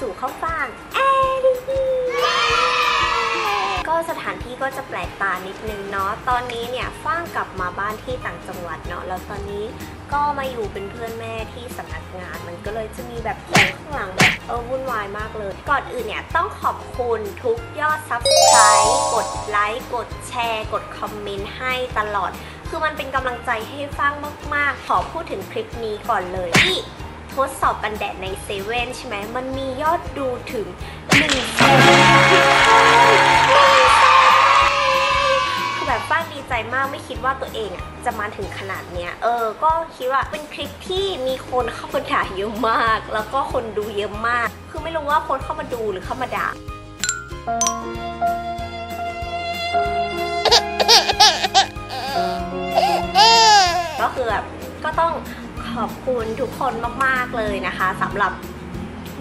สู่ข้าวฟ่างแอรีก็สถานที่ก็จะแปลกตานิดนึงเนาะ ตอนนี้เนี่ยฟ่างกลับมาบ้านที่ต่างจังหวัดเนาะ แล้วตอนนี้ก็มาอยู่เป็นเพื่อนแม่ที่สำนักงาน มันก็เลยจะมีแบบแสงข้างหลังแบบเออวุ่นวายมากเลย ก่อนอื่นเนี่ยต้องขอบคุณทุกยอด subscribe กดไลค์ กดแชร์ กดคอมเมนต์ให้ตลอด คือมันเป็นกำลังใจให้ฟังมาก ๆ ขอพูดถึงคลิปนี้ก่อนเลยที่ท ดสอบกันแดดในเซเว่นใช่ไหม มันมียอดดูถึง1นึ่งแสนคือแบบฟ้างดีใจมากไม่คิดว่าตัวเองอะจะมาถึงขนาดเนี้ย เออ ก็คิดว่าเป็นคลิปที่มีคนเข้ามาด่าเยอะมาก แล้วก็คนดูเยอะมาก คือไม่รู้ว่าคนเข้ามาดูหรือเข้ามาด่าก็คือแบบก็ต้อง ขอบคุณทุกคนมาก ๆ เลยนะคะสำหรับ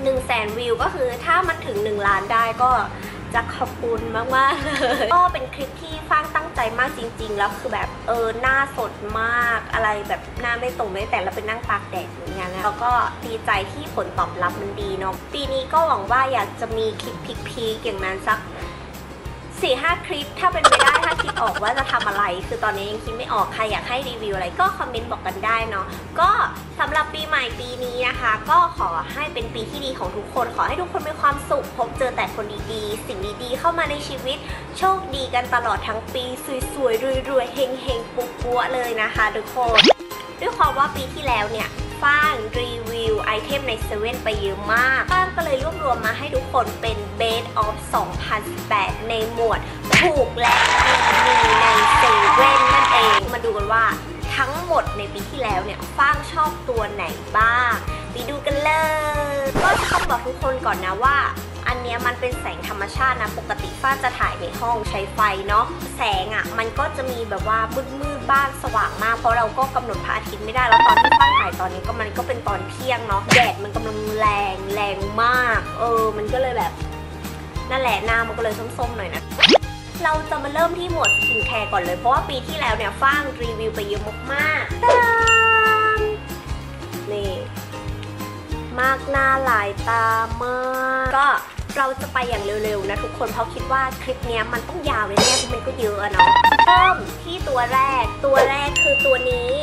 1 0 0 0 0แสนวิวก็คือถ้ามันถึง 1 ล้านได้ก็จะขอบคุณมาก ๆ เลย ก็เป็นคลิปที่ฟ้างตั้งใจมากจริง ๆ แล้วคือแบบเออหน้าสดมากอะไรแบบหน้าไม่ตรงไม่แต่เราเป็นนั่งตากแดดอย่างเงี้ยนะแล้วก็ดีใจที่ผลตอบรับมันดีเนาะปีนี้ก็หวังว่าอยากจะมีคลิปพีคๆอย่างนั้นสัก สี่ห้าคลิปถ้าเป็นไปได้ถ้าคิดออกว่าจะทำอะไร คือตอนนี้ยังคิดไม่ออกใครอยากให้รีวิวอะไรก็คอมเมนต์บอกกันได้เนาะก็สำหรับปีใหม่ปีนี้นะคะ ก็ขอให้เป็นปีที่ดีของทุกคน ขอให้ทุกคนมีความสุข พบเจอแต่คนดีๆ สิ่งดีๆ เข้ามาในชีวิต โชคดีกันตลอดทั้งปีสวยๆรวยๆเฮงๆปุ๊บๆเลยนะคะ ทุกคน ด้วยความว่าปีที่แล้วเนี่ย ฟ้างรีวิวไอเทมในเซเว่นไปเยอะมากฟ้างก็เลยรวบรวมมาให้ทุกคนเป็น Best of 2018 ในหมวดถูกและดีมีในเซเว่นนั่นเอง มาดูกันว่าทั้งหมดในปีที่แล้วเนี่ยฟ้างชอบตัวไหนบ้าง ไปดูกันเลย ก็ต้องบอกทุกคนก่อนนะว่า อันเนี้ยมันเป็นแสงธรรมชาตินะ ปกติฟ้าจะถ่ายในห้องใช้ไฟเนาะ แสงอะ่ะมันก็จะมีแบบว่ามืดๆบ้างสว่างมาก เพราะเราก็กำหนดพระอาทิตย์ไม่ได้ แล้วตอนที่ฟ้าถ่ายตอนนี้ก็มันก็เป็นตอนเที่ยงเนาะ แดดมันกำลังแรงแรงมาก เออ มันก็เลยแบบ นั่นแหละหน้ามันก็เลยส้มๆหน่อยนะเราจะมาเริ่มที่หมวดสกินแคร์ก่อนเลย เพราะว่าปีที่แล้วเนี่ยฟ้างรีวิวไปเยอะมากๆตามนี่ มากหน้าหลายตามาก ก็เราจะไปอย่างเร็วๆนะทุกคนเพราะคิดว่าคลิปเนี้ยมันต้องยาวเลยแน่เพราะมันก็เยอะอะเนาะเริ่มที่ตัวแรกตัวแรกคือตัวนี้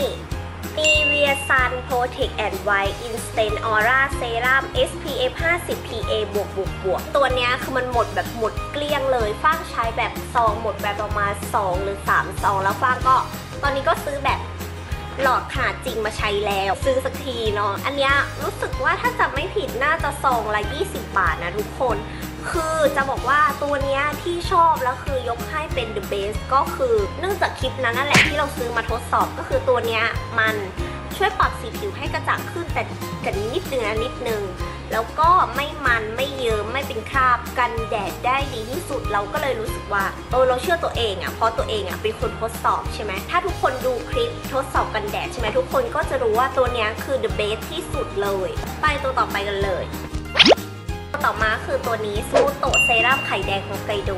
Nivea Sun Protect and White Instant Aura Serum SPF 50 PA บวกบวกบวกตัวเนี้ยคือมันหมดแบบหมดเกลี้ยงเลยฟ้างใช้แบบซองหมดแบบประมาณ 2 หรือ 3 ซอง แล้วฟ้างก็ตอนนี้ก็ซื้อแบบ หลอดขนาดจริงมาใช้แล้ว ซื้อสักทีเนาะอันนี้รู้สึกว่าถ้าจำไม่ผิดน่าจะซองละ 20 บาทนะทุกคน คือจะบอกว่าตัวเนี้ยที่ชอบแล้วคือยกให้เป็น the best ก็คือเนื่องจากคลิปนั้นนั่นแหละที่เราซื้อมาทดสอบก็คือตัวเนี้ยมันช่วยปรับสีผิวให้กระจ่างขึ้นแต่กันนิดนึงนะนิดนึงแล้วก็ไม่มันไม่เยิ้มไม่เป็นคราบกันแดดได้ดีที่สุดเราก็เลยรู้สึกว่าเออเราเชื่อตัวเองอะ่ะเพราะตัวเองอะ่ะเป็นคนทดสอบใช่ไหมถ้าทุกคนดูคลิปทดสอบกันแดดใช่ไหมทุกคนก็จะรู้ว่าตัวนี้คือ the best ที่สุดเลย ไปตัวต่อไปกันเลย ตัวต่อมาคือตัวนี้ซูโตเซรั่มไข่แดงของไกโด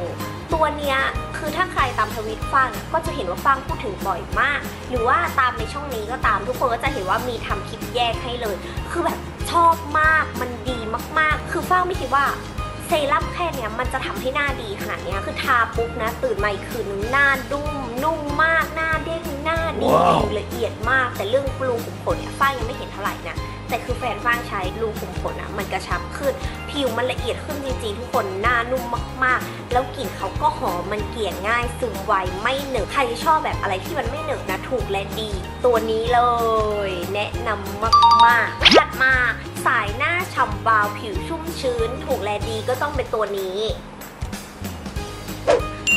ตัวเนี้ยคือถ้าใครตามทวิตฟังก็จะเห็นว่าฟังพูดถึงบ่อยมาก หรือว่าตามในช่องนี้ก็ตามทุกคนก็จะเห็นว่ามีทำคลิปแยกให้เลย คือแบบชอบมากมันดีมากๆ คือฟังไม่คิดว่าเซรั่มแค่เนี้ยมันจะทำให้หน้าดีขนาดเนี้ยคือทาปุ๊บนะ ตื่นมาอีกคืนนึงหน้านุ่มนุ่มมากหน้าเด้งหน้าดีว้าวผิวละเอียดมากแต่เรื่องปลูขุมขนเนี่ยฟ้างยังไม่เห็นเท่าไหร่นะ แต่คือแฟนฟางใช้รูขุมขนอะมันกระชับขึ้น ผิวมันละเอียดขึ้นจริงๆ ทุกคนหน้านุ่มมากๆ แล้วกลิ่นเขาก็หอมมันเกลี่ยง่ายซึมไวไม่เหนอะใครชอบแบบอะไรที่มันไม่เหนอะนะถูกและดี ตัวนี้เลย แนะนำมากๆถัดมาสายหน้าฉ่ำวาวผิวชุ่มชื้น ถูกและดีก็ต้องเป็นตัวนี้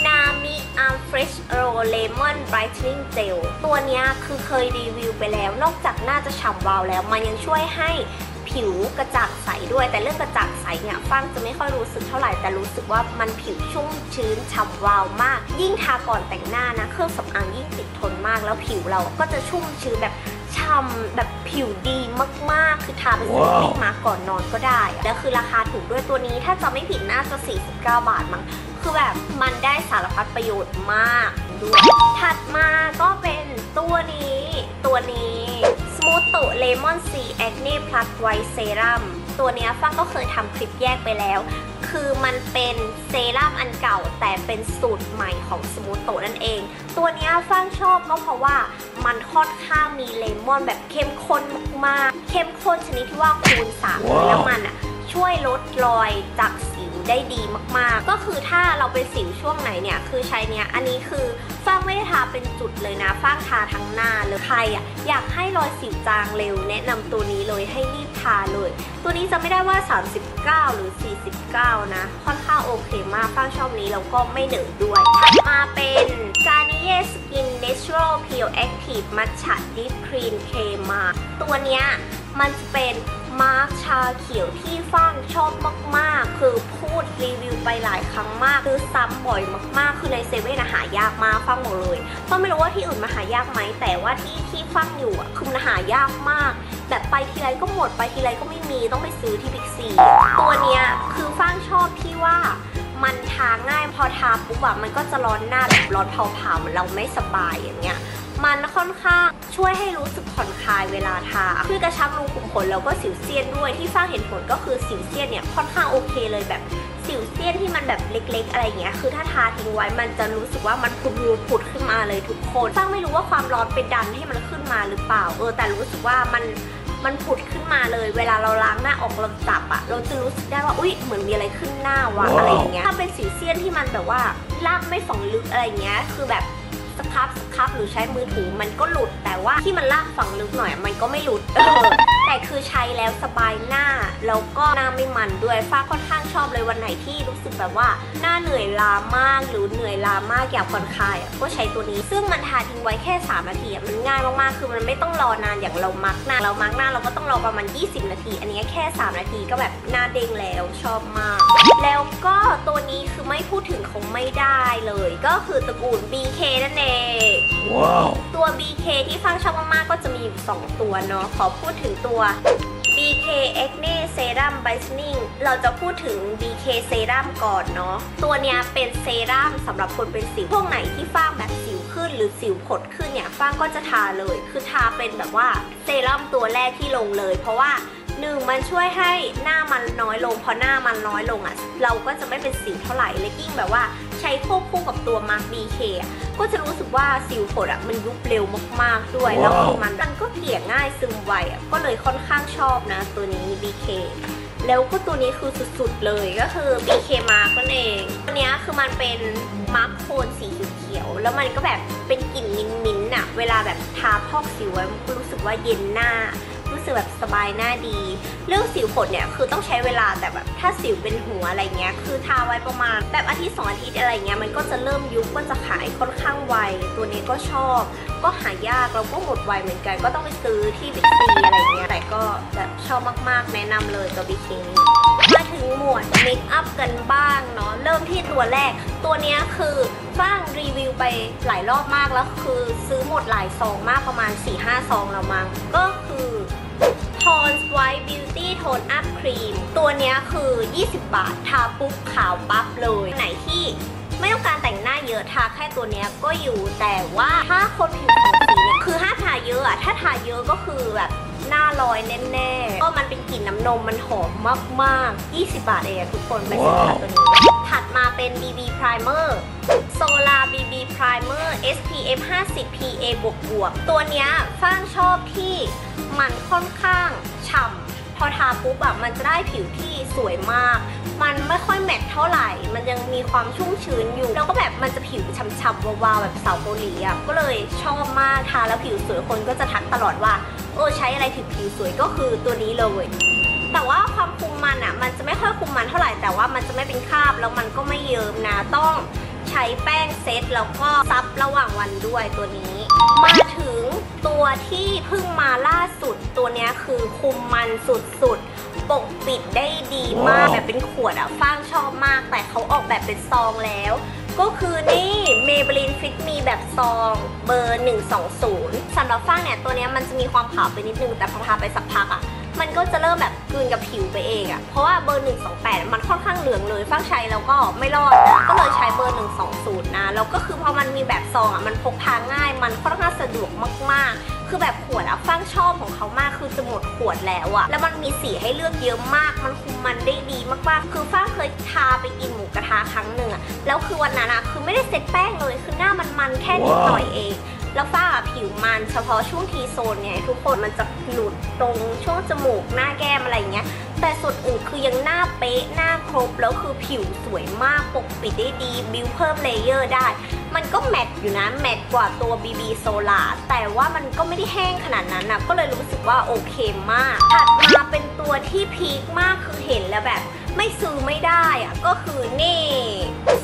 นามิอาร์เฟรชโรเลมอนไบรท์นิ่งเจลตัวนี้คือเคยรีวิวไปแล้ว นอกจากหน้าจะฉ่ำวาวแล้ว มันยังช่วยให้ผิวกระจ่างใสด้วย แต่เรื่องกระจ่างใสเนี่ยฟังจะไม่ค่อยรู้สึกเท่าไหร่แต่รู้สึกว่ามันผิวชุ่มชื้นฉ่ำวาวมาก ยิ่งทาก่อนแต่งหน้านะ เครื่องสำอางยิ่งติดทนมากแล้วผิวเราก็จะชุ่มชื้นแบบฉ่ำแบบผิวดีมากๆ คือทาเป็นสปริงมาก่อนนอนก็ได้ แล้วคือราคาถูกด้วยตัวนี้ถ้าจะไม่ผิดน่าจะ 49 บาทมั้ง คือแบบมันได้สารพัดประโยชน์มากด้วยถัดมาก็เป็นตัวนี้ ตัวนี้ Smooth Lemon C Acne Plus White Serum ตัวนี้ฟังก็เคยทำคลิปแยกไปแล้ว คือมันเป็นเซรั่มอันเก่าแต่เป็นสูตรใหม่ของสมูทโตนั่นเอง ตัวนี้ฟังชอบก็เพราะว่ามันค่อนข้างมีเลมอนแบบเข้มข้นมาก เข้มข้นชนิดที่ว่าคูณสามแล้วมันอะช่วยลดรอยจากสิ ได้ดีมากๆ ก็คือถ้าเราเป็นสิวช่วงไหนเนี่ย คือใช้เนี้ย อันนี้คือฟ้างไม่ได้ทาเป็นจุดเลยนะฟ้างทาทั้งหน้าเลยใครอะอยากให้รอยสิวจางเร็ว แนะนำตัวนี้เลยให้รีบทาเลย ตัวนี้จะไม่ได้ว่า 39 หรือ 49 นะ ค่อนข้างโอเคมากฟ้างชอบนี้แล้วก็ไม่เหนอะด้วยถัดมาเป็น Garnier Skin Natural Pure Active Matcha Deep Cream K Mask ตัวเนี้ยมันจะเป็น มาร์คชาเขียวที่ฟ้างชอบมากๆ คือพูดรีวิวไปหลายครั้งมากคือซ้ำบ่อยมากๆ คือในเซเว่นอาหายากมากฟังบอกเลยฟังไม่รู้ว่าที่อื่นมาหายากไหม แต่ว่าที่ที่ฟังอยู่อะคือมันหายากมาก แบบไปทีไรก็หมดไปทีไรก็ไม่มีต้องไปซื้อที่บิ๊กซีตัวเนี้ยคือฟังชอบที่ว่ามันทาง่ายพอทาปุ๊บอะมันก็จะร้อนหน้าแบบร้อนเผาๆเหมือนเราไม่สบายอย่างเงี้ย มันค่อนข้างช่วยให้รู้สึกผ่อนคลายเวลาทาช่วยกระชับรูขุมขนแล้วก็สิวเซียนด้วยที่ฟ้างเห็นผลก็คือสิวเซียนเนี่ยค่อนข้างโอเคเลยแบบสิวเซียนที่มันแบบเล็ก ๆ อะไรอย่างเงี้ย คือถ้าทาทิ้งไว้มันจะรู้สึกว่ามันพุดรูผุดขึ้นมาเลยทุกคนฟ้างไม่รู้ว่าความร้อนไปดันให้มันขึ้นมาหรือเปล่า เออ แต่รู้สึกว่ามันมันผุดขึ้นมาเลย เวลาเราล้างหน้าออกเราจับอะเราจะรู้สึกได้ว่า อุ๊ย เหมือนมีอะไรขึ้นหน้าวะว้าวอะไรอย่างเงี้ย ถ้าเป็นสิวเซียนที่มันแบบว่าลากไม่ฝังลึกอะไรอย่างเงี้ย คือแบบ สครับสครับหรือใช้มือถือมันก็หลุด แต่ว่าที่มันลากฝังลึกหน่อยมันก็ไม่หลุดเออ แต่คือใช้แล้วสบายหน้า แล้วก็หน้าไม่มันด้วยฟ้าค่อนข้างชอบเลยวันไหนที่รู้สึกแบบว่า หน้าเหนื่อยล้ามากหรือเหนื่อยล้ามากอยากผ่อนคลายอะก็ใช้ตัวนี้ ซึ่งมันทาทิ้งไว้แค่ 3 นาทีอะมันง่ายมากๆคือมันไม่ต้องรอนานอย่างเรามักหน้าเรามักหน้าเราก็ต้องรอประมาณ 20 นาที อันนี้แค่ 3 นาทีก็แบบหน้าเด้งแล้วชอบมาก แล้วก็ตัวนี้คือไม่พูดถึงคงไม่ได้เลย ก็คือตระกูล BK นั่นเอง Wow. ตัว BK ที่ฟังชอบมากๆก็จะมีอยู่2ตัวเนาะขอพูดถึงตัว BK Acne Serum Brightening เราจะพูดถึง BK Serum ก่อนเนาะ ตัวเนี้ยเป็นเซรั่มสำหรับคนเป็นสิว พวกไหนที่ฟ้างแบบสิวขึ้นหรือสิวผดขึ้นเนี่ยฟ้างก็จะทาเลย คือทาเป็นแบบว่าเซรั่มตัวแรกที่ลงเลย เพราะว่าหนึ่งมันช่วยให้หน้ามันน้อยลงพอหน้ามันน้อยลงอะ่ะ เราก็จะไม่เป็นสิวเท่าไหร่และยิ่งแบบว่า ใช้ควบคู่กับตัวมาร์ค BK อะก็จะรู้สึกว่าสิวผดอะมันยุบเร็วมากๆด้วย แล้วว้าวคือมันมันก็เกลี่ยง่ายซึมไวอะก็เลยค่อนข้างชอบนะ ตัวนี้ BK แล้วก็ตัวนี้คือสุดๆเลยก็คือ BK Mark นั่นเองตัวเนี้ยคือมันเป็นมาร์คโคนสีเขียวๆแล้วมันก็แบบเป็นกลิ่นมิ้นท์ๆอะเวลาแบบทาพอกสิวไว้มันก็รู้สึกว่าเย็นหน้ารู้ สึกแบบสบายหน้าดี เรื่องสิวผดเนี่ยคือต้องใช้เวลาแต่แบบถ้าสิวเป็นหัวอะไรเงี้ยคือทาไว้ประมาณ แบบอาทิตย์สองอาทิตย์อะไรเงี้ยมันก็จะเริ่มยุบก็จะขายค่อนข้างไวตัวนี้ก็ชอบ ก็หายากแล้วก็หมดไวเหมือนกัน ก็ต้องไปซื้อที่บิ๊กซีอะไรเงี้ยแต่ก็แบบชอบมากๆ แนะนำเลยตัวบิคินี่มาถึงหมวดเมคอัพกันบ้างเนาะเริ่มที่ตัวแรก ตัวนี้คือฟ้างรีวิวไปหลายรอบมากแล้วคือซื้อหมดหลายซองมากประมาณ4-5ซองแล้วมั้งก็คือ Tones White Beauty Tone Up Cream ตัวนี้คือ 20 บาท ทาปุ๊บขาวปั๊บเลย ไหนที่ไม่ต้องการแต่งหน้าเยอะทาแค่ตัวนี้ก็อยู่ แต่ว่าถ้าคนผิวสีเนี่ยคือถ้าทาเยอะอะถ้าทาเยอะก็คือแบบ หน้าลอยแน่ๆ ก็มันเป็นกลิ่นน้ำนมมันหอมมากๆ 20 บาทเองอะทุกคนไปซื้อทาตัวนี้ ถัดมาเป็น BB Primer Solar BB Primer SPF 50 PA บวกบวกๆตัวเนี้ยฟ้างชอบที่มันค่อนข้างฉ่ำพอทาปุ๊บอะมันจะได้ผิวที่สวยมาก มันไม่ค่อยแมตต์เท่าไหร่ มันยังมีความชุ่มชื้นอยู่ แล้วก็แบบมันจะผิวฉ่ำๆวาวๆแบบสาวเกาหลีอะ ก็เลยชอบมาก ทาแล้วผิวสวยคนก็จะทักตลอดว่า เออใช้อะไรถึงผิวสวยก็คือตัวนี้เลยแต่ว่าความคุมมันอะ มันจะไม่ค่อยคุมมันเท่าไหร่ แต่ว่ามันจะไม่เป็นคราบแล้วมันก็ไม่เยิ้มนะ ต้องใช้แป้งเซตแล้วก็ซับระหว่างวันด้วยตัวนี้ มาถึงตัวที่เพิ่งมาล่าสุดตัวนี้คือคุมมันสุดๆ ปกปิดได้ดีมากว้าวแบบเป็นขวดอะฟ้างชอบมาก แต่เขาออกแบบเป็นซองแล้ว ก็คือนี่ Maybelline Fit Me แบบซองเบอร์ 120สำหรับฟ้างเนี่ยตัวเนี้ยมันจะมีความขาวไปนิดนึง แต่พอทาไปสักพักอะมันก็จะเริ่มแบบกลืนกับผิวไปเองอะ่ะเพราะว่าเบอร์ 128 มันค่อนข้างเหลืองเลยฟ้างใช้แล้วก็ไม่รอดนะก็เลยใช้เบอร์ 120 นะ แล้วก็คือพอมันมีแบบซองอะ่ะมันพกพาง่าย มันค่อนข้างสะดวกมากๆ คือแบบขวดอะฟังชอบของเขามาก คือจะหมด ขวดแล้วอะแล้วมันมีสีให้เลือกเยอะมาก มันคุมมันได้ดีมากๆ คือฟ้าเคยทาไปกินหมูกระทะครั้งหนึ่งอะแล้วคือวันนั้นอะคือไม่ได้เซ็ตแป้งเลย คือหน้ามันมันๆแค่นิดหน่อยเอง แล้วฝ้าอะผิวมันเฉพาะช่วงทีโซนไงทุกคนมันจะหลุดตรงช่วงจมูกหน้าแก้มอะไรอย่างเงี้ย แต่ส่วนอื่นคือยังหน้าเป๊ะหน้าครบ แล้วคือผิวสวยมากปกปิดได้ดี บิวเพิ่มเลเยอร์ได้ มันก็แมทอยู่นะ แมทกว่าตัว BB Solar แต่ว่ามันก็ไม่ได้แห้งขนาดนั้นนะก็เลยรู้สึกว่าโอเคมาก ถัดมาเป็นตัวที่พีคมากคือเห็นแล้วแบบ ไม่ซื้อไม่ได้อะก็คือนี่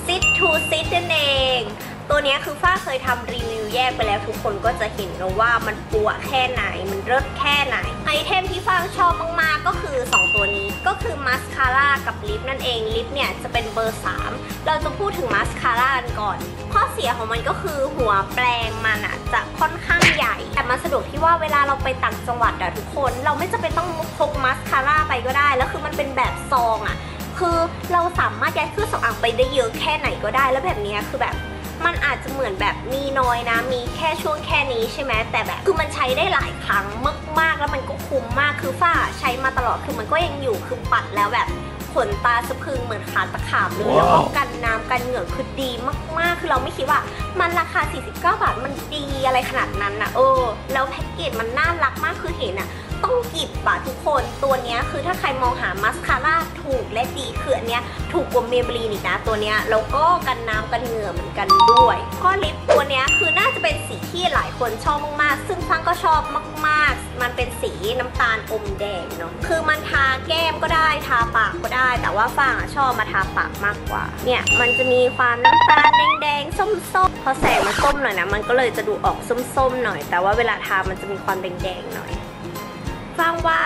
Sit to Sit นั่นเอง ตัวนี้คือฝ้าเคยทำรีวิวแยกไปแล้วทุกคนก็จะเห็นแล้วว่ามันปัวแค่ไหน มันเลิศแค่ไหน ไอเทมที่ฝ้าชอบมากๆก็คือ 2 ตัวนี้ก็คือมาสคาร่ากับลิปนั่นเอง ลิปเนี่ยจะเป็นเบอร์ 3 เราจะพูดถึงมาสคาร่ากันก่อน ข้อเสียของมันก็คือหัวแปลงมันอะจะค่อนข้างใหญ่ แต่มันสะดวกที่ว่าเวลาเราไปต่างจังหวัดอะทุกคน เราไม่จำเป็นต้องพกมาสคาร่าไปก็ได้ แล้วคือมันเป็นแบบซองอะคือเราสามารถยัดเครื่องสำอางไปได้เยอะแค่ไหนก็ได้ แล้วแบบนี้คือแบบ มันอาจจะเหมือนแบบมีน้อยนะ มีแค่ช่วงแค่นี้ใช่ไหมแต่แบบคือมันใช้ได้หลายครั้งมากๆ แล้วมันก็คุ้มมากคือฝ้าใช้มาตลอดคือมันก็ยังอยู่คือปัดแล้วแบบขนตาสะพรึงเหมือนขาตะขาบเลยแล้วก็กันน้ำกันเหงื่อคือดีมากๆ คือเราไม่คิดว่ามันราคา 49 บาทมันดีอะไรขนาดนั้นนะเออ แล้วแพ็กเกจมันน่ารักมากคือเห็นอะ ต้องหยิบอะทุกคนตัวเนี้ยคือถ้าใครมองหามาสคาร่าถูกและดีคืออันเนี้ยถูกกว่าเมเบลีนอีกนะตัวเนี้ยแล้วก็กันน้ำกันเหงื่อเหมือนกันด้วยก็ลิปตัวเนี้ยคือน่าจะเป็นสีที่หลายคนชอบมากๆ ซึ่งฟังก็ชอบมากๆ มันเป็นสีน้ำตาลอมแดงเนาะคือมันทาแก้มก็ได้ทาปากก็ได้ แต่ว่าฟังอะชอบมาทาปากมากกว่าเนี่ยมันจะมีความน้ำตาลแดงๆส้มๆพอแสงมันส้มหน่อยนะมันก็เลยจะดูออกส้มๆหน่อย แต่ว่าเวลาทามันจะมีความแดงๆหน่อย จ้างว่า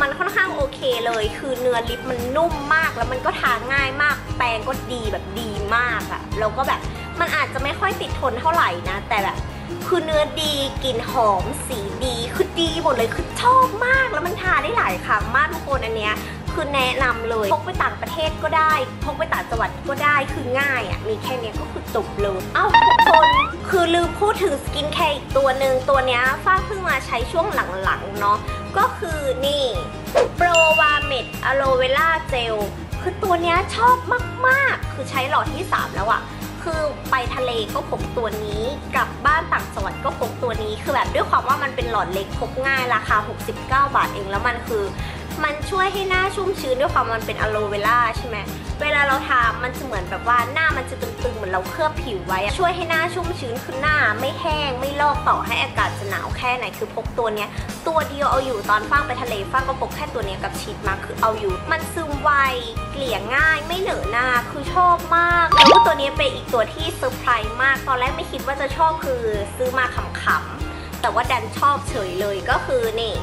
มันค่อนข้างโอเคเลย คือเนื้อลิปมันนุ่มมาก แล้วมันก็ทาง่ายมาก แปรงก็ดีแบบดีมากอะแล้วก็แบบมันอาจจะไม่ค่อยติดทนเท่าไหร่นะ แต่แบบคือเนื้อดีกลิ่นหอมสีดี คือดีหมดเลย คือชอบมาก แล้วมันทาได้หลายครั้งมากทุกคนอันเนี้ย คือแนะนำเลยพกไปต่างประเทศก็ได้พกไปต่างจังหวัดก็ได้คือง่ายอะ่ะมีแค่นี้ก็คือจบเลยเอ้าทุกคนคือลืมพูดถึงสกินแคร์อีกตัวหนึ่งตัวเนี้ยฟ้าเพิ่งมาใช้ช่วงหลังๆเนาะก็คือนี่โปรวาเมดอะโลเวล่าเจลคือตัวเนี้ยชอบมากๆ คือใช้หลอดที่ 3 แล้วอะคือไปทะเลก็พกตัวนี้กลับบ้านต่างจังหวัดก็พกตัวนี้ คือแบบด้วยความว่ามันเป็นหลอดเล็กพกง่ายราคา 69 บาทเองแล้วมันคือ มันช่วยให้หน้าชุ่มชื้นด้วยความมันเป็นอะโลเวล่าใช่ไหมเวลาเราทามันจะเหมือนแบบว่าหน้ามันจะตึงๆเหมือนเราเคลือบผิวไว้ ช่วยให้หน้าชุ่มชื้นคือหน้าไม่แห้งไม่ลอกต่อให้อากาศจะหนาวแค่ไหนคือพกตัวเนี้ย ตัวเดียวเอาอยู่ตอนฟ้างไปทะเลฟ้างก็พกแค่ตัวเนี้ยกับชีทมาคือเอาอยู่ มันซึมไวเกลี่ยง่ายไม่เหนอะหน้าคือชอบมากแล้วก็ตัวนี้เป็นอีกตัวที่เซอร์ไพรส์มากตอนแรกไม่คิดว่าจะชอบคือซื้อมาขำๆแต่ว่าดันชอบเฉยเลยก็คือนี่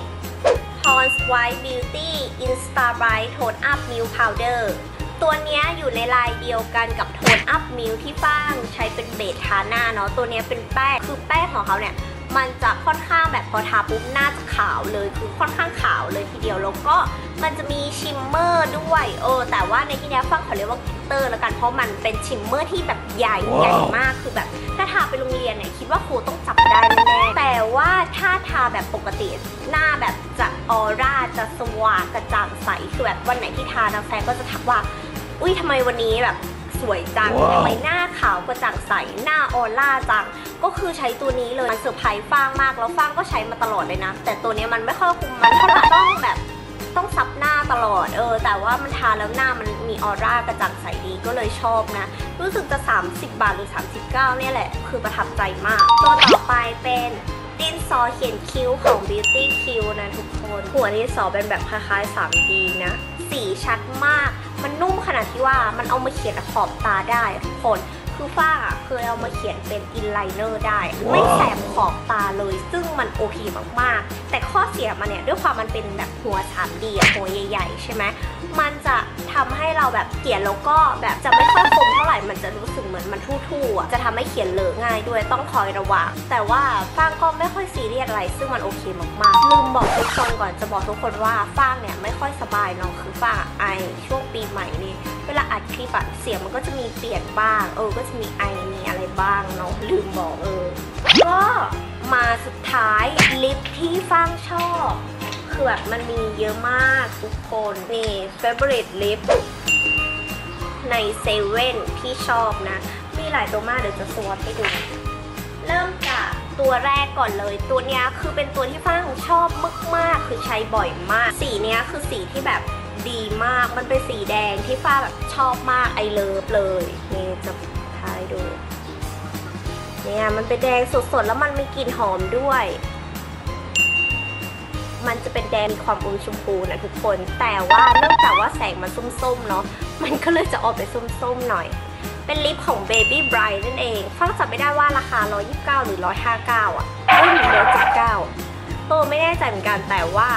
Pond's White Beauty Insta Bright Tone Up Milk Powder ตัวเนี้ยอยู่ในลายเดียวกันกับโทนอัพมิลที่ฟ้างใช้เป็นเบสทาหน้าเนาะตัวเนี้ยเป็นแป้งคือแป้งของเขาเนี่ยมันจะค่อนข้างแบบพอทาปุ๊บหน้าจะขาวเลยคือค่อนข้างขาวเลยทีเดียวแล้วก็มันจะมีชิมเมอร์ด้วยเออแต่ว่าในที่เนี้ยฟังขอเรียกว่ากิตเตอร์แล้วกันเพราะมันเป็นชิมเมอร์ที่แบบใหญ่ว้าวใหญ่มากคือแบบถ้าทาไปโรงเรียนเนี่ยคิดว่าครูต้องจับได้แแบบปกติ หน้าแบบจะออร่าจะสว่างกระจ่างใสคือแบบวันไหนที่ทานะแฟนก็จะทักว่า อุ้ยทำไมวันนี้แบบสวยจังว้าวทำไมหน้าขาวกระจ่างใสหน้าออร่าจัง ก็คือใช้ตัวนี้เลยมันเซอร์ไพรส์ฟางมากแล้วฟางก็ใช้มาตลอดเลยนะ แต่ตัวเนี้ยมันไม่ค่อยคุมมันเท่าไหร่ต้องแบบต้องซับหน้าตลอดเออ แต่ว่ามันทาแล้วหน้ามันมีออร่ากระจ่างใสดีก็เลยชอบนะ รู้สึกจะ 30 บาทหรือ 39เนี่ยแหละ คือประทับใจมาก ตัวต่อไปเป็น ดินสอเขียนคิ้วของ Beauty Q นะทุกคน หัวดินสอเป็นแบบคล้ายๆ 3D นะ สีชัดมาก มันนุ่มขนาดที่ว่ามันเอามาเขียนขอบตาได้ทุกคนคือฝ้าอะเคยเอามาเขียนเป็นอินไลเนอร์ได้ไม่แสบขอบตาเลย ซึ่งมันโอเคมากๆ แต่ข้อเสียมันเนี่ย ด้วยความมันเป็นแบบหัว 3D อะหัวใหญ่ ๆ ใช่ไหม มันจะทำให้เราแบบเขียนแล้วก็แบบจะไม่ค่อยคมเท่าไหร่มันจะรู้สึกเหมือนมันทู่ๆอะจะทำให้เขียนเลอะง่ายด้วยต้องคอยระวังแต่ว่าฟางก็ไม่ค่อยซีเรียสอะไร ซึ่งมันโอเคมากๆลืมบอกทุกคนก่อนจะบอกทุกคนว่าฟางเนี่ยไม่ค่อยสบายเนาะคือฟางไอช่วงปีใหม่นี่เวลาอัดคลิปอะเสียงมันก็จะมีเปลี่ยนบ้าง เออ ก็จะมีไอมีอะไรบ้างเนาะลืมบอกเออก็มาสุดท้ายลิปที่ฟังชอบ คือแบบมันมีเยอะมากทุกคนนี่ favorite lip ในเซเว่นที่ชอบนะ มีหลายตัวมากเดี๋ยวจะสวอตให้ดู เริ่มจากตัวแรกก่อนเลย ตัวนี้คือเป็นตัวที่ฟังชอบมากๆ คือใช้บ่อยมาก สีนี้คือสีที่แบบดีมาก มันเป็นสีแดงที่ฟ้าแบบชอบมากไอเลิฟเลยนี่จะทายดู เนี่ยมันเป็นแดงสดๆ แล้วมันมีกลิ่นหอมด้วย มันจะเป็นแดงมีความอมชมพูนะทุกคน แต่ว่าเนื่องจากว่าแสงมันส้มๆเนาะ มันก็เลยจะออกไปส้มๆหน่อย เป็นลิปของ Baby Bright นั่นเอง ฟังจำไม่ได้ว่าราคา 129 หรือ 159 อะเอ้ยหรือ179ตัวไม่แน่ใจเหมือนกันแต่ว่า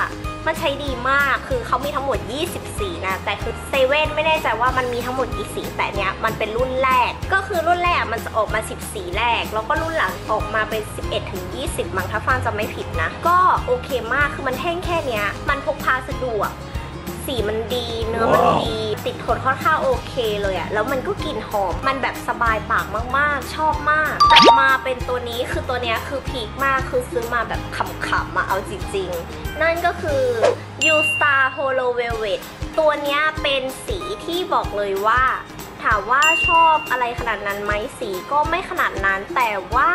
มันใช้ดีมากคือเขามีทั้งหมด 24 นะ แต่คือเซเว่นไม่แน่ใจว่ามันมีทั้งหมดกี่สีแต่เนี้ยมันเป็นรุ่นแรก ก็คือรุ่นแรกมันจะออกมา10สีแรก แล้วก็รุ่นหลังออกมาเป็น 11 ถึง 20 มั้งถ้าฟังจะไม่ผิดนะ ก็โอเคมากคือมันแห้งแค่เนี้ยมันพกพาสะดวก สีมันดี เนื้อมันดี ติดทนค่อนข้างโอเคเลยอะแล้วมันก็กลิ่นหอม มันแบบสบายปากมากๆ ชอบมากแต่มาเป็นตัวนี้คือตัวเนี้ยคือพีคมากคือซื้อมาแบบขำๆอะเอาจริงๆ นั่นก็คือ U Star Holo Velvet ตัวเนี้ยเป็นสีที่บอกเลยว่าถามว่าชอบอะไรขนาดนั้นไหมสีก็ไม่ขนาดนั้นแต่ว่า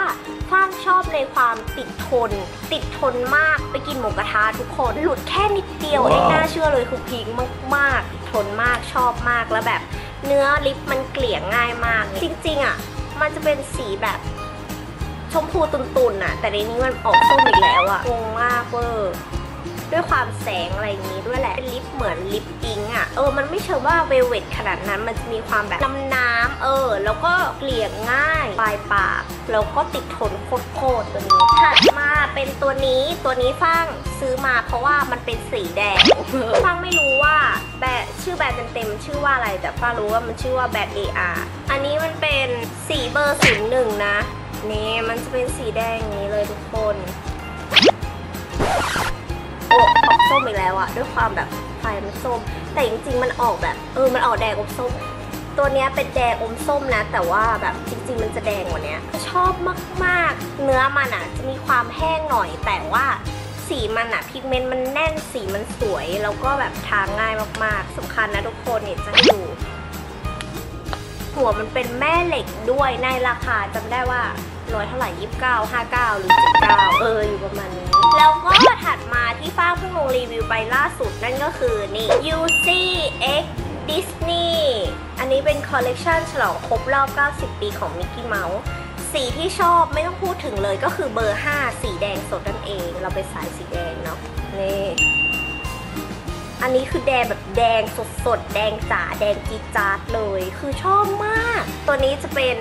ฟ้างชอบในความติดทน ติดทนมากไปกินหมูกระทะทุกคนหลุดแค่นิดเดียวเองน่าเชื่อเลยคือพิงมากๆติดทนมากชอบมากแล้วแบบ เนื้อลิปมันเกลี่ยง่ายมาก จริงๆอะมันจะเป็นสีแบบชมพูตุนๆอะ แต่ในนี้มันออกส้มอีกแล้วอะงงมากเวอร์ ด้วยความแสงอะไรอย่างนี้ด้วยแหละเป็นลิปเหมือนลิปอิงอะเออมันไม่เชิงว่าเวลเวทขนาดนั้นมันจะมีความแบบน้ำน้ำๆเออ แล้วก็เกลี่ยง่ายปลายปากแล้วก็ติดทนโคตรตัวนี้ถัดมาเป็นตัวนี้ตัวนี้ฟังซื้อมาเพราะว่ามันเป็นสีแดงฟังไม่รู้ว่าแบร์ชื่อแบรนด์เต็มๆชื่อว่าอะไรแต่ฟังรู้ว่ามันชื่อว่าแบรนด์ AR อันนี้มันเป็นสีเบอร์ศูนย์หนึ่งนะนี่มันจะเป็นสีแดงอย่างนี้เลยทุกคน ส้มอีกแล้วอะด้วยความแบบไฟมันส้ม แต่จริงๆมันออกแบบเออมันออกแดงอมส้ม ตัวเนี้ยเป็นแดงอมส้มนะ แต่ว่าแบบจริง ๆ มันจะแดงกว่านี้ชอบมากๆ เนื้อมันอะจะมีความแห้งหน่อย แต่ว่าสีมันอะพิกเมนต์มันแน่นสีมันสวย แล้วก็แบบทาง่ายมากๆสำคัญนะทุกคนเนี่ยจะให้ดู หัวมันเป็นแม่เหล็กด้วยในราคาจำได้ว่าร้อยเท่าไหร่ยี่สิบเก้าห้าเก้าหรือเจ็ดเก้าเอออยู่ประมาณนี้ แล้วก็ถัดมาที่ฟ้าเพิ่งลงรีวิวไปล่าสุดนั่นก็คือนี่ UC X Disney อันนี้เป็นคอลเลกชันฉลองครบรอบ 90 ปีของมิกกี้เมาส์สีที่ชอบไม่ต้องพูดถึงเลยก็คือเบอร์ 5 สีแดงสดนั่นเอง เราไปสายสีแดงเนาะนี่ อันนี้คือแดงแบบแดงสดๆแดงจ๋าแดงจี๊ดจ๊าดเลย คือชอบมาก ตัวนี้จะเป็น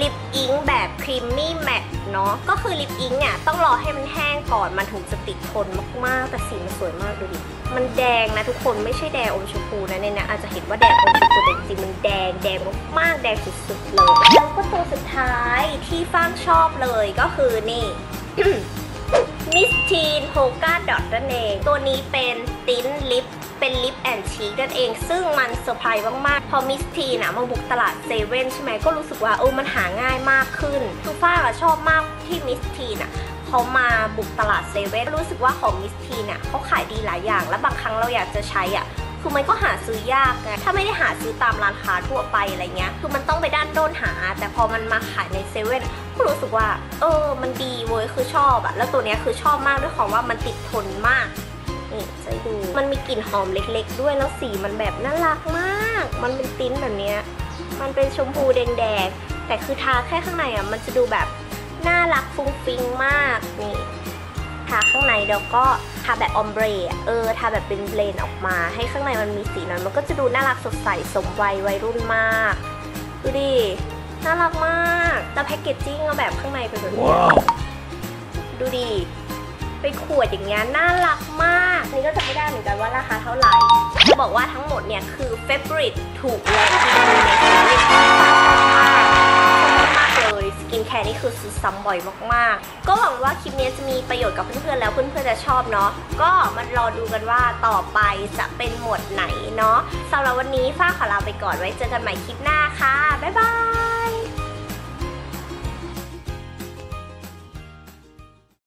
ลิปอิงแบบครีมมี่แมตเนาะก็คือลิปอิงเนี่ยต้องรอให้มันแห้งก่อนมันถึงจะติดทนมากๆ แต่สีมันสวยมากดูดิ มันแดงนะทุกคนไม่ใช่แดงอมชมพูนะเนี่ยนะอาจจะเห็นว่าแดงอมชมพูแต่จริงๆมันแดงแดงมากๆแดงสุดๆเลย แล้วก็ตัวสุดท้ายที่ฟ้างชอบเลยก็คือนี่ มิสทีนโ o กาดอทนั่นเอง ตัวนี้เป็นติ้นลิปเป็นลิปแอนชีกนั่นเอง ซึ่งมันเซอร์ไพรส์มาก ๆ พอมิสทีนะมาบุกตลาดเซเว่นใช่ไหมก็รู้สึกว่าเออมันหาง่ายมากขึ้นคือฟ้าอะชอบมากที่มิสทีนอะเขามาบุกตลาดเซเว่นรู้สึกว่าของมิสทีนอะเขาขายดีหลายอย่าง แล้วบางครั้งเราอยากจะใช้อะคือมันก็หาซื้อยากไง ถ้าไม่ได้หาซื้อตามร้านค้าทั่วไปอะไรเงี้ย คือมันต้องไปด้านโด้นหา แต่พอมันมาขายในเซเว่น ก็รู้สึกว่า เออ มันดีเว้ยคือชอบอะแล้วตัวเนี้ยคือชอบมากด้วยของว่ามันติดทนมากนี่ใส่ดูมันมีกลิ่นหอมเล็ก ๆ ด้วยแล้วสีมันแบบน่ารักมาก มันเป็นติ้นแบบเนี้ยมันเป็นชมพูแดงๆแต่คือทาแค่ข้างในอะมันจะดูแบบน่ารักฟุ้งฟิ้งมากนี่ทาข้างในแล้วก็ทาแบบออมเบรเออทาแบบเป็นเบลนออกมา ให้ข้างในมันมีสีนั้น มันก็จะดูน่ารักสดใสสมวัยวัยรุ่นมากดูดิ น่ารักมากแล้วแพ็กเกจจิ้งเอาแบบข้างในเป็นแบบนี้ดูดิเป็นขวดอย่างเงี้ยน่ารักมาก นี่ก็จะไม่ได้เหมือนกันว่าราคาเท่าไหร่ จะบอกว่าทั้งหมดเนี่ยคือ favorite ถูกและดีในชีวิตที่ฟ้าชอบมากชอบมากเลยสกินแคร์นี่คือซื้อซ้ำบ่อยมากๆ ก็หวังว่าคลิปนี้จะมีประโยชน์กับเพื่อนๆแล้วเพื่อนๆจะชอบเนาะ ก็มันรอดูกันว่าต่อไปจะเป็นหมวดไหนเนาะสำหรับวันนี้ฟ้าขอลาไปก่อนไว้เจอกันใหม่คลิปหน้าค่ะ บ๊ายบาย